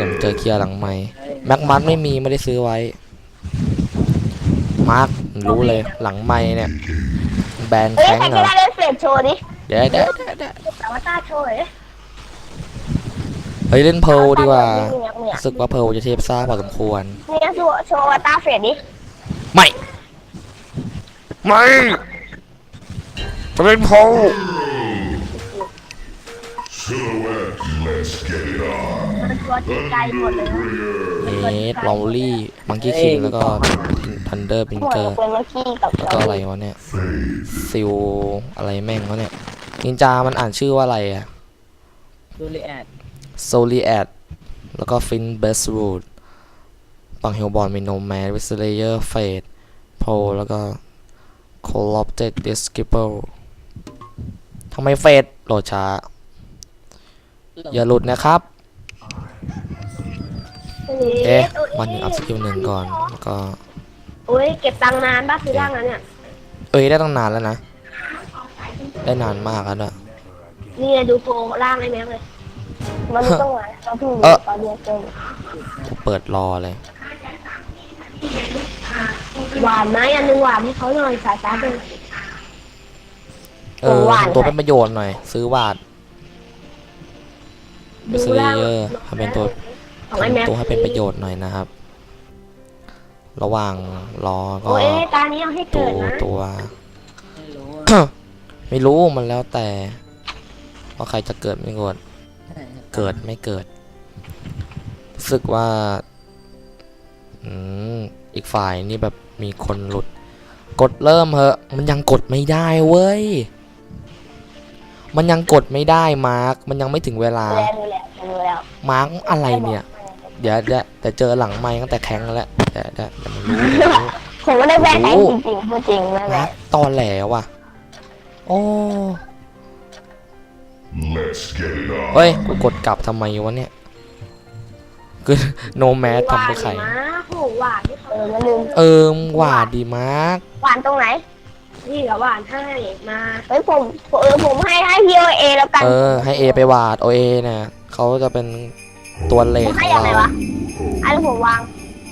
ดี๋ยวเจอเคลียร์หลังไม่แม็กมัดไม่มีไม่ได้ซื้อไว้ มาร์ครู้เลยหลังไม่เนี่ย แบนเฮ้ยแข้งใครเหรก็อได้เล่นเฟรดโชว์ดิเดี๋ยวเดี๋ยวเดี๋ยวเดี๋ยวแต่ว่าตาโชว์เลยเฮ้ยเล่นเพลดีกว่าเนี่ยรู้สึกว่าเพลจะเทพซ่าพอสมควร เนี่ยโชว์โชว์ตาเฟรดดิไม่ ไม่จะเล่นเพล มันตัวจิตใจหมดเลยนะเอสลอลี่มังกี้คิงแล้วก็ทันเดอร์บิงหมดเกอเลยร์เป็นเมื่อกี้กับแล้วก็อะไรวะเนี่ยซิลอะไรแม่งวะเนี่ยนินจามันอ่านชื่อว่าอะไรอะดูรีแอดโซลีแอดแล้วก็ฟินเบสรูดปังเฮลบอลมีโนแมนวิสเลเยอร์เฟดโพแล้วก็โคลอปเต็ดดิสกิปเปิลทำไมเฟดโหลดช้า อย่าหลุดนะครับ เอ๊ะวันหนึ่งอัพสกิลหนึ่งก่อนแล้วก็โอ้ยเก็บตังค์นานป่ะคือร่างนั้นเนี่ยเอ้ยได้ตั้งนานแล้วนะ ได้นานมากแล้วด้วยนี่ไงดูโฟร่างไอ้แม็กเลยมันไม่ต้องหวานเราเพิ่งเอ่อตอนเรียนเจอกูเปิดรอเลยหวานไหมอันนึงหวานให้เขาหน่อยสายตาเป็นเออหวานทำตัวเป็นประโยชน์หน่อย ซื้อวาดดูซื้อร่างเยอะทำเป็นตัวของไอ้แม็ก ทำตัวให้เป็นประโยชน์หน่อยนะครับ ระหว่างรอก็โอ้ยตานี้เอาให้ตัเกิวดนะตัวไม่รู้ไม่รู้มันแล้วแต่ว่าใครจะเกิดไม่เกิดเกิดไม่เกิดรู้สึกว่าอืมอีกฝ่ายนี่แบบมีคนหลุด กดเริ่มเหอะ มันยังกดไม่ได้เว้ย มันยังกดไม่ได้มาร์กมันยังไม่ถึงเวลาดูแลดูแลดูแล้วมาร์กอะไรเนี่ย เดี๋ยวเดี๋ยวแต่เจอหลังไม้ตั้งแต่แข็งแล้วเดี๋ยวเดี๋ยวเดี๋ยวมันรู้เดี๋ยวมันรู้ ผมไม่ได้แบนแทงโอ้จริงๆพูดจริงนะแบมาร์บกตอนแหลว่ะ โอ้ Let's get it on. เฮ้ย กูกดกลับทำไมวะเนี่ย คือ โนแมสทำไปไข่หวานนะโหหวานที่เขาเออมาลืมเออมึงหวาดดีมากหวานตรงไหนนี่เหรอหวานให้มา เฮ้ยผมเออผมให้ให้พี่โอเอแล้วกัน เออ ให้เอไปหวาดโอเอเนี่ยเขาจะเป็น ตัวเลผทมขให้องยังไงเราวะอันนี้ผมวาง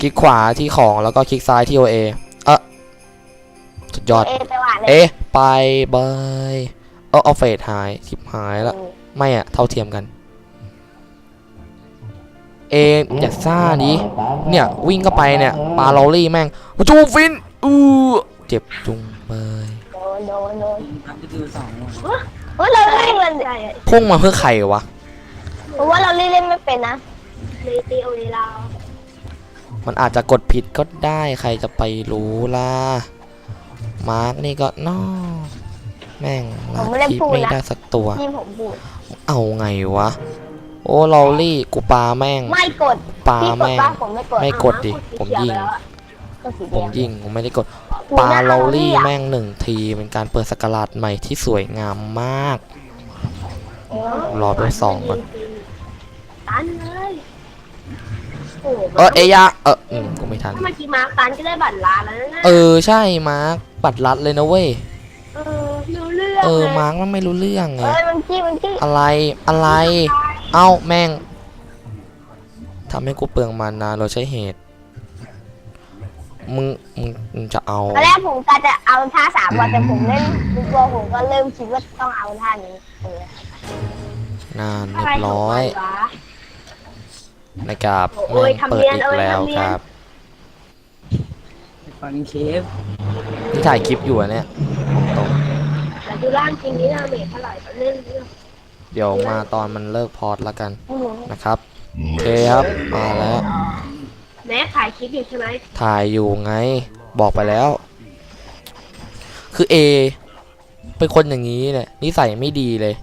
คลิกขวาที่ของแล้วก็คลิกซ้ายที่โอเอเออสุดยอด เอไปหวานเลยเอ๊ะไปบายเออเอาเฟดหายทิบหายแล้วไม่อะเท่าเทียมกัน เออย่าซ่าดิเนี่ย วิ่งเข้าไปเนี่ยปาลอรี่แม่งจูฟินอือเจ็บจุงเบยโดนโดนโดนอัพสกิลสองเฮ้ยเราเล่นมันพุ่งมาเพื่อใครวะ เพราะว่าเราเล่นเล่นไม่เป็นนะเลยตีโอเอเรามันอาจจะกดผิดก็ได้ใครจะไปรู้ล่ะ มาร์กนี่ก็นอแม่งลาทีไม่ได้สักตัวที่ผมพูดเอาไงวะ โอ้ลอรี่กูปาแม่ง ไม่กดปาพี่กดแม่งบ้างผมไม่กดไม่กดดิอ้าวผมยิงก็สีผแดมงยิงผมไม่ได้กดกูปาน่ลอรี่อะแม่งหนึ่งทีเป็นการเปิดสกราดใหม่ที่สวยงามมากเออรอไปสองก่อนตัน เออเอยะเอออืมกูไม่ทัน ถ้าเมื่อกี้มาร์คตันก็ได้บัตรล้านแล้วนะเออใช่มาร์กปัดรัดเลยนะเว้ย เออรู้เรื่องเออไงมาร์กมันไม่รู้เรื่องไง เอ้ยมันจี้มันจี้อะไรอะไร เอ้าแม่งทำให้กูเปลืองมานาเราใช้เหตุ มึงมึงมึงจะเอา ตอนแรกผมก็จะเอาท่าสามวันแต่ผมเล่นลูกบอลผมก็เริ่มคิดว่าต้องเอาท่านี้เออนานเรียบร้อยะไรของมันวะ นะครับโอ้แม่ยงทำเปิดเนียนอีกเอ้ยแล้วทำเนียน ครับฟังเคฟที่ถ่ายคลิปอยู่อะเนี่ยผมตรงแต่ดูร่างจริงนี่น่าเมทเท่าไหร่ตอนเล่นเรื่องเดี๋ยวมาตอนมันเลิกพอดแล้วกันอืมนะครับโอเคครับมาแล้ว แม่ถ่ายคลิปอยู่ใช่ไหมถ่ายอยู่ไงบอกไปแล้ว คือ A เป็นคนอย่างนี้เนี่ยนิสัยไม่ดีเลย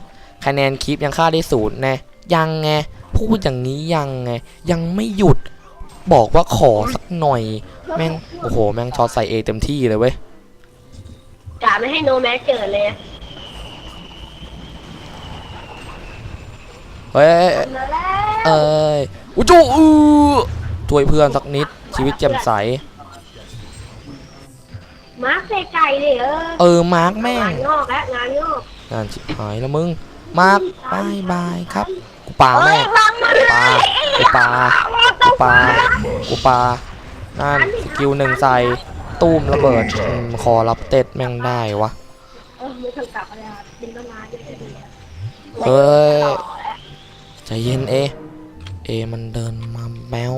คะแนนคลิปยังค่าได้ศูนย์แน่ยังไง พูดอย่างนี้ยังไง ยังไม่หยุดบอกว่าขอสักหน่อย แม่ง โอ้โห แม่งช็อตใส่ A เต็มที่เลยเว้ยกะไม่ให้โนแม็กเกิดเลยเฮ้ยเอ้ยมาแล้วเอ้ยอุจูอือช่วยเพื่อนสักนิดชีวิตแจ่มใส มาร์คใส่ไก่เลยเออเออ มาร์กแม่งงานงอกแล้วงานงอกงานชิบหายแล้วมึง มาร์กบายบายครับ กูปาเอ้แม่ยงบังมาเลยปาไอ้กูปากูปากูปานั่นสกิลหนึ่งใส่ตุ้มระเบิดอืมคอรับเต็ดแม่งได้วะเออมือถือกลับมาแล้วดินต้นไม้ด้วยดีเฮ้ยใจเย็นเอ เอมันเดินมาแมว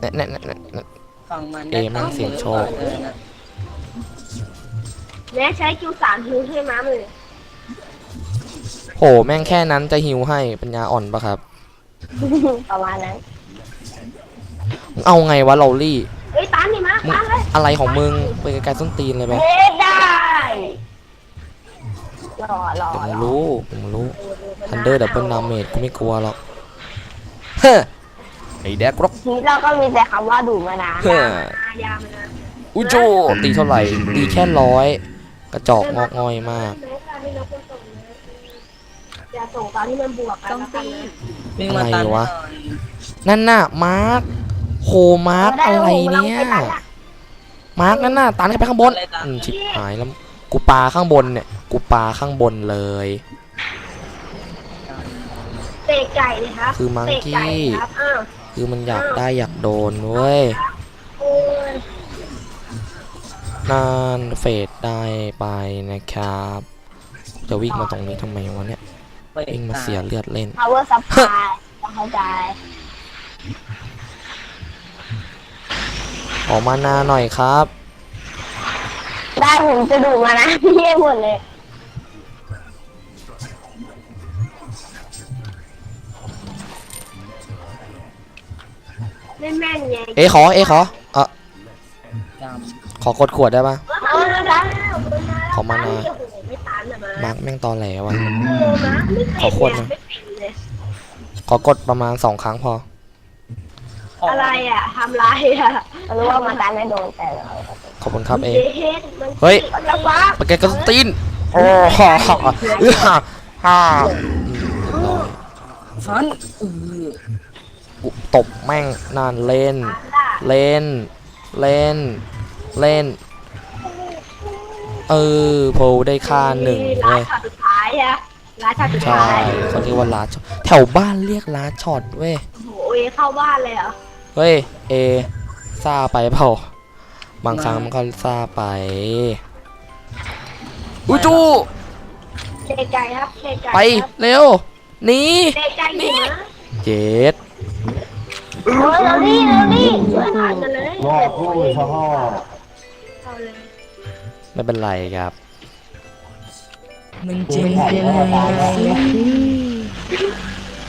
เน่เน่เน่เน่เน่ฝั่งมันเอมั่งเสียงโชคเออนะแม่ใช้คิวสามฮิวให้ม้าเลย โหแม่งแค่นั้นจะหิวให้ปัญญาอ่อนปะครับ ประมาณนั้นมึงเอาไงวะลอรี่เอ้ยตามนี่มามึงตามเลยอะไรของมึงไปไกลๆส้นตีนเลยไปเฮ้ยได้รอรอผมรอรู้ผมรู้ทันเดอร์ดับเบิลดาเมจกูไม่กลัวหรอกเฮ้อไอ้แดกร็อก ทีเราก็มีแต่คำว่าดูมานะเฮ้อยามานะอุโจตีเท่าไหร่ตีแค่ร้อยกระจอกงอกง่อยมากอย่า ส่งตอนที่มันบวกกันแล้วกันนะวิ่งมาตามอะไรวะหน่อยนั่นน่ะมาร์คโหมาร์คอะไรเนี่ยมาร์กนั่นน่ะตันขึ้นไปข้างบนอืมชิบหายแล้วกูปาข้างบนเนี่ยกูปาข้างบนเลย เตะไก่เลยครับคือมังเตะกี้ไก่ครับอ้าวคือมันอยากได้อยากโดนเว้ยโอ้ยนานเฟดได้ไปนะครับ จะวิ่งมาตรงนี้ทำไมวะเนี่ย ไปวิ่งมาเสียเลือดเล่นพาวเวอร์ซัพพลายต้องเข้าใจออกมานาหน่อยครับ ได้ผมจะดูมานะพี่ให้หมดเลย ไม่แม่นไงเอขอ เอขอเออจขอกดขวดได้ปะเอาละนะขอมานาไม่ตา มนะมามาร์กแม่งตอแหลวะเออนะไม่ขอคนหน่อยไม่เป็นเลยขอกดประมาณสองครั้งพอำอะไรอะทำไรอะรู้ว่ามาตามไม่โดนแต่เราขอบคุณครับเอเฮ็ดมันเฮ้ย มันจะว้าปากแกกระตีนโอ้ฮ่าฮ่าฮ่าฮ่าฟันเออกูตบแม่งนานเล่น เล่น เล่น เล่น เออโพลได้ค่าหนึ่งร้าเว้นยช็อตสุดท้ายอะร้านช็อตสุดใช่ท้ายเขาเรียกว่าลาช็อตแถวบ้านเรียกลาช็อตเว้ย โอ้โหเอเข้าบ้านเลยเหรอเฮ้ย เอซาไปเปล่า บางครั้งมันก็ซาไปอุจู เตะไก่ครับเตะไก่ไป ครับเร็วหนีเตะไก่อยู่นะเจ็ดเฮ้ยเราดิเราดิช่วยผ่านกันเลย รอดพูดชอบเอาเลย ไม่เป็นไรครับ มันเจ๋งไปเลย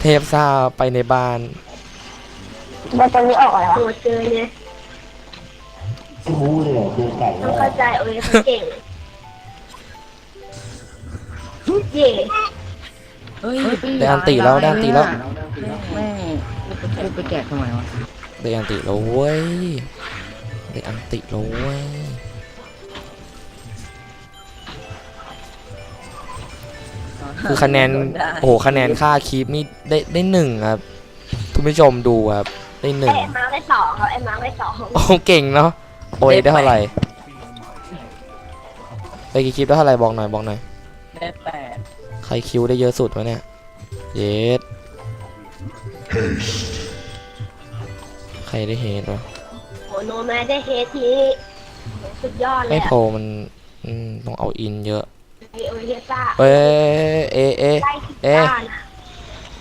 เทพซาไปในบ้านบอลตัวนี้ออกอะไรวะโหเจอเนี่ยต้องเข้าใจโอ้ยเขาเก่งเย่เฮ้ยได้อันติแล้วได้อันติแล้ว แม่งกูไปแกะทำไมวะ ได้อันติแล้วเว้ยได้อันติแล้วเว้ย คือคะแนนโอ้โหคะแนนค่าคลิปนี่ได้ได้หนึ่งครับทุกผู้ชมดูครับได้หนึ่งไอ้มาร์คได้สองครับไอ้มาร์คได้สองโอ้เก่งเนาะโอ้ยได้เท่าไหร่ไปกี่คลิปได้เท่าไหร่บอกหน่อยบอกหน่อยได้แปดใครคิวได้เยอะสุดวะเนี่ยเยสใครได้เฮดวะโอ้โนแมนได้เฮดทีสุดยอดเลยไม่อะโพลมันอืมต้องเอาอินเยอะไอ โอเฮซ่าเอ้ยเอะเอะได้คิดเอ๊ะบ้านอะ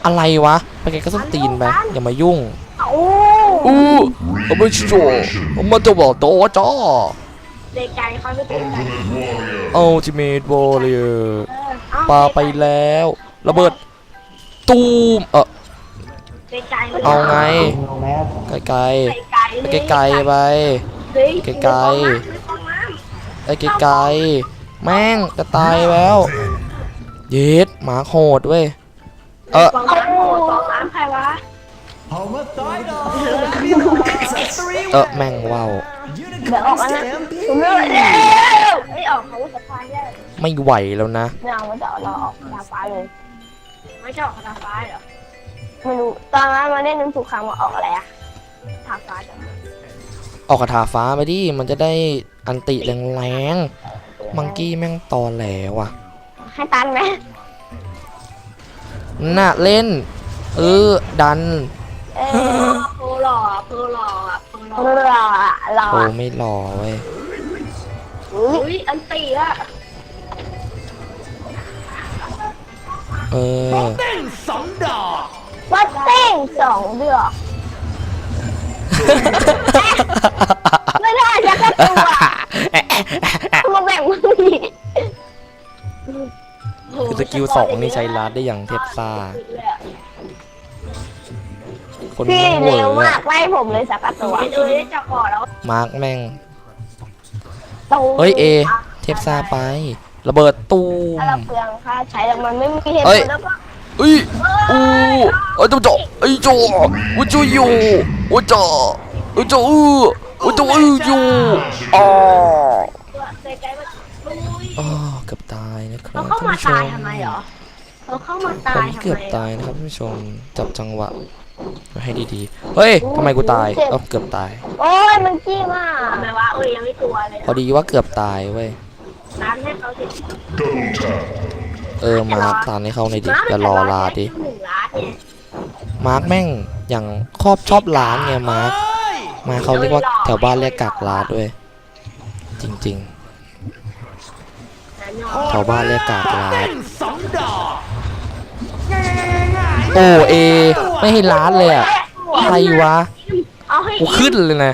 อะไรวะไปแกก็ส้นตีนไปอย่ามายุ่งเอ้าอู้เอาไม่ชัวมันจะบอกโตจ้าเตะไก่เขาไม่เตะไก่อัลติเมทวอร์เรียเออเอ้ปาไปแล้วระเบิดตูมเออเตะไก่เอาไงไกลเตะไก่ๆไปไกลๆไปเฮ้ยไกลๆไม่ต้องน้ำไอ้ไกลๆ แม่งจะตายแล้ว เย็ดหมาโหดเว้ย เออฟองน้ำโอ้ฟองน้ำใครวะ เออแม่งว้าวเดี๋ยวออกแล้วนะผมไม่ไหวแล้วไม่ออกเขาสะพายได้ไม่ไหวแล้วนะไม่เอาไม่จะเอาเราออกดาฟ้าเลย ไม่จะออกดาฟ้าเหรอ ไม่รู้ ตอนนั้นมาเล่นนึกทุกครั้งว่าออกอะไรอะดาฟ้าจ้ะออกกระถาฟ้าไปดิ มันจะได้อันติแรงๆ มังกี้แม่งตอแหลว่ะ ให้ตันไหมน่ะเล่น เออ ดันเออโปรหล่อโปรหล่อโปรหล่อรอรอโอ้ไม่หล่อเว้ยอุ้ยอุ้ยอันตีละเออวัดเต้งสองเดือกไม่ได้จะกระตัว สกิลสองนี่ใช้ลาดได้อย่างเทพซ่า คนพี่ไม่เวอเร็วร์มาอะกไล่ผมเลยสักกระตัวไปดูได้จับก่อนแล้วมาร์กแม่ง ตูเฮ้ยเอ เทพซ่าไป ระเบิดตูมถ้าเราเปลืองค่าใช้แล้วมันไม่มีเหตุเฮ้ผย ลแล้วก็เอ้ยอู้เอ้ยตัวจ่อไอ้จ่อวัจูอยู่วัจ่อวัจ่ออือวัจ่ออืออยู่อ๋อ ใจใจมันอุ้ย อ๋อเกือบตายนะครับ เขาเข้ามาท่นผู้ชตายทำไมเหรอเขาเข้ามาผตายมทำเกือบไมตายนะครับท่านผู้ชมจับจังหวะไว้ให้ดีๆ เฮ้ยทำไมกูตายเอ้าเกือบตาย โอ้ยมันจี้มากทำไมวะเอ้ยยังไม่ตัวเลยพอดีว่าเกือบตายเว้ยตามให้เขาสิ Double tap. เออมาร์คตามให้เขาในอยดิจะรอลาดิ หนึ่งล้านเนี่ยมาร์คแม่งอย่างครอบชอบร้านไงมาร์คมาเขาเรียกว่าแถวบ้านเรียกกากร้านด้วย จริงๆ แถวบ้านเรียกกากร้านโอ้เอ ไม่ให้ร้านเลยอะใครวะเอาให้กูขึ้นเลยนะ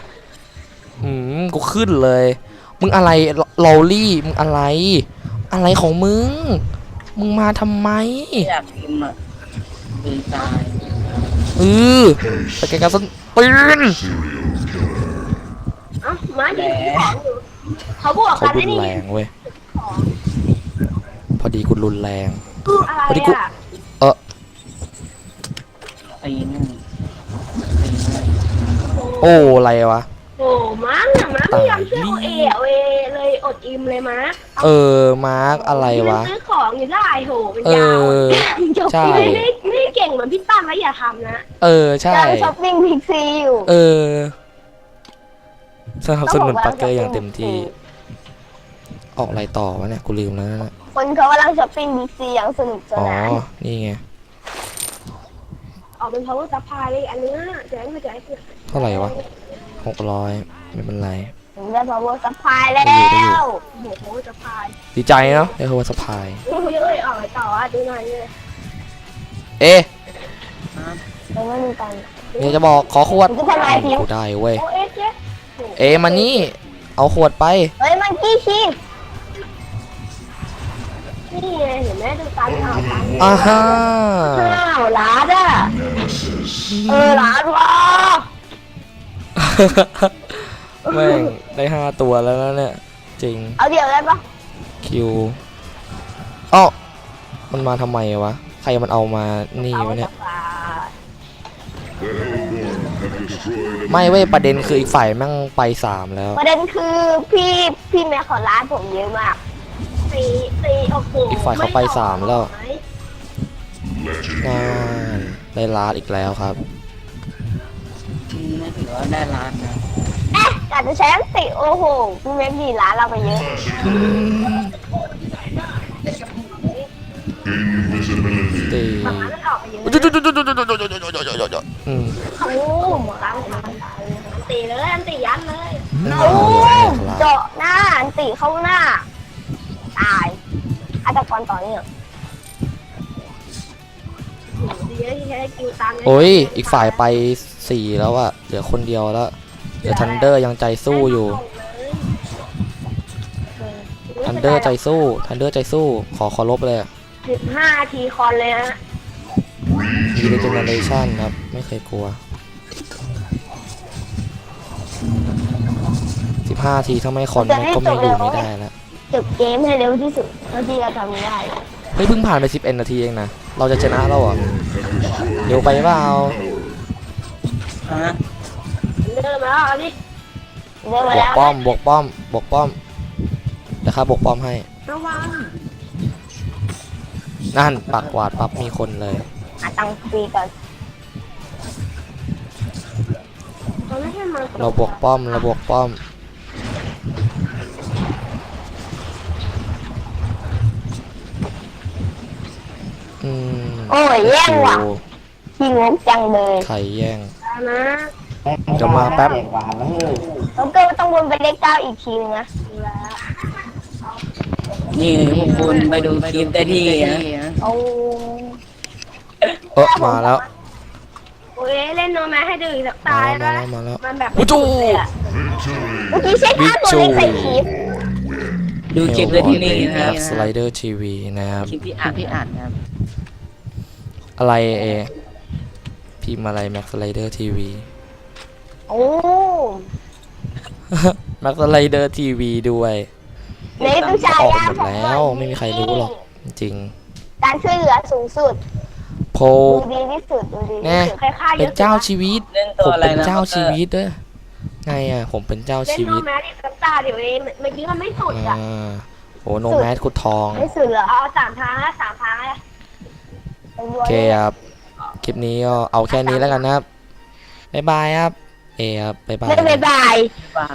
อืมกูขึ้นเลย มึงอะไรลอลี่ มึงอะไร อะไรของมึง มึงมาทำไมอยากพิมพ์อะดีตายเออไปไกลกันสันปืนเอ้ามาดิของอยู่เขาบวกเขากันรุได้นนี่แรงเว้ย พอดีกูรุนแรง อะไรพอดีกู อะเออตีหนึ่งตีหนึ่งโอ้อะไรวะ โอ้มาร์กเนี่ยมาร์กไม่ยอมช่วยเอาเอเอาเอเลยอดอิมเลยมาร์กเออมาร์กอะไรวะ ซื้อของอยู่ได้โหเป็นเอยาวอจบใช่ ไม่ได้ไม่ได้เก่งเหมือนพี่ตั้มแล้วอย่าทำนะเออใช่ยังช้อปปิ้งพิกซีอยู่เออสนับสนุนปักเกอร์อย่างเต็มที่ ออกอะไรต่อวะเนี่ยกูลืมแล้วนะ คนเขากำลังช้อปปิ้งพิกซีอย่างสนุกสอ๋อ นานนี่ไง ออกเป็น power supply เลยอันเนี้ยจะให้ไม่จะให้คือเท่าไหร่วะหกร้อยไม่เป็นไร ผมได้ power supply แล้ได้อยู่ได้อยู่ วโอ้โห power supply ดีใจเนาะได้คือว่าสะพายเฮ้ยเอ้ยออกอะไรต่ออะดูหน่อยเลยเอ๊ะยังไม่มีตังค์เดี๋ยวจะบอกขอขวดผมจะทำลายทิ้ง กูได้เว้ย โอเอสเจ๊เอ๊ะมานี่ เอาขวดไป เฮ้ยมันกี้ชีพ นี่ไงเห็นไหมดูตามข่าวตามอ่าฮะอ้าวหลาดอะ Nemesis. เออหลาดวะแม่งได้ห้าตัวแล้วนะเนี่ย จริงเอาเดี๋ยวได้ปะคิวอ้อมันมาทำไมวะ ใครมันเอามานี่วะเนี่ย The Hellborn have destroyed a ไม่เว้ยประเด็นคืออีกฝ่ายแม่งไปสามแล้ว ประเด็นคือพี่พี่แม่ขอร้านผมเยอะมาก ตีตีโอ้โหอีกฝ่ายเขาไปสามแล้ว legend. น่าได้ลาดอีกแล้วครับไม่ถือว่าได้ล้านนะเอ๊ะกาจะใช้อันติโอ้โหพี่แม่ดีร้านเราไปเยอะ Invisibility. ตีฝั่งนั้นมันออกไปเยอะอืมโอ้หมดแล้วหมดแล้วอันตีเลยอันตียันเลย โอ้เจาะหน้าอันติเข้าหน้า ตายอาตกรต่อเนี่ยดีเลยที่ใช้คิวตามโอ้ย อีกฝ่ายไปสี่แล้วอะเหลือคนเดียวแล้ว เหลือทันเดอร์ยังใจสู้อยู่ ทันเดอร์ใจสู้ ทันเดอร์ใจสู้ ขอขอลบเลยอะสิบห้าทีคอนเลยฮะมีเรเจเนเรชั่นครับ ไม่เคยกลัวสิบห้าทีถ้าไม่คอนก็ไม่อยู่ไม่ได้แล้ว จบเกมให้เร็วที่สุดเท่าที่จะทำได้เฮ้ยเพิ่งผ่านไปสิบเอ็นาทีเองนะ เราจะชนะแล้วเหรอะเร็วไปเปล่าฮะเดินมาแล้วอันนี้เร็วบมาวกแล้วป้อมบวกป้อมบวกป้อมเดี๋ยวครับบวกป้อมให้ ระวังนั่นปากหวาดปั๊บมีคนเลย หาตังค์ฟรีก่อนเขาไม่ให้มาเราบวกป้อมเราบวกป้อม อืมโอ้ยแย่งว่ะขี้งกจังเลยใครแย่ง นะเดี๋ยวมาแป๊บหวานแล้วเฮ้ยแล้วก็ต้องวนไปเลขเก้าอีกทีนึงนะนี่พวกคุณไปดูคลิปได้ที่นะโอ้เออมาแล้ว โอ้ยเล่นโนแมให้ดูอีกสักมาตายแล้วแล้วมาแล้ว มันแบบอุ๊ยจูเลยอะเมื่อกี้เช็คค่าตัวเลขใส่คลิปดูคลิปได้ที่นี่นะครับ สไลเดอร์ทีวีนะครับ คลิปที่อ่านที่อ่านนะครับ อะไรเอพิมพ์อะไรแม็กสไลเดอร์ทีวีโอ้แม็กสไลเดอร์ทีวีด้วยในตู้ชายออกยาหมดแล้วไม่มีใครรู้หรอกจริง การช่วยเหลือสูงสุดๆโพดูดีที่สุดดูดีแน่ที่สุดใครฆ่าเยเป็นอะเจ้าชีวิตเล่นผตัวมอะไรเป็นนะเจ้าชีวิตเด้อไงอะผมเป็นเจ้าเล่นชีโนวิตแมอีกสักตาเดี๋ยวเองเมื่อกี้มันไม่สุดอ่าอะโอ้โนแมสคุดทองไม่สุดเหรอเอาสามทางนะสามทางเลยเป็น โอวัวเคครับ คลิปนี้ก็เอาแค่นี้แล้วกันนะครับ บ๊ายบายครับ เอครับ บ๊ายบายไม่บ๊ายบายว่า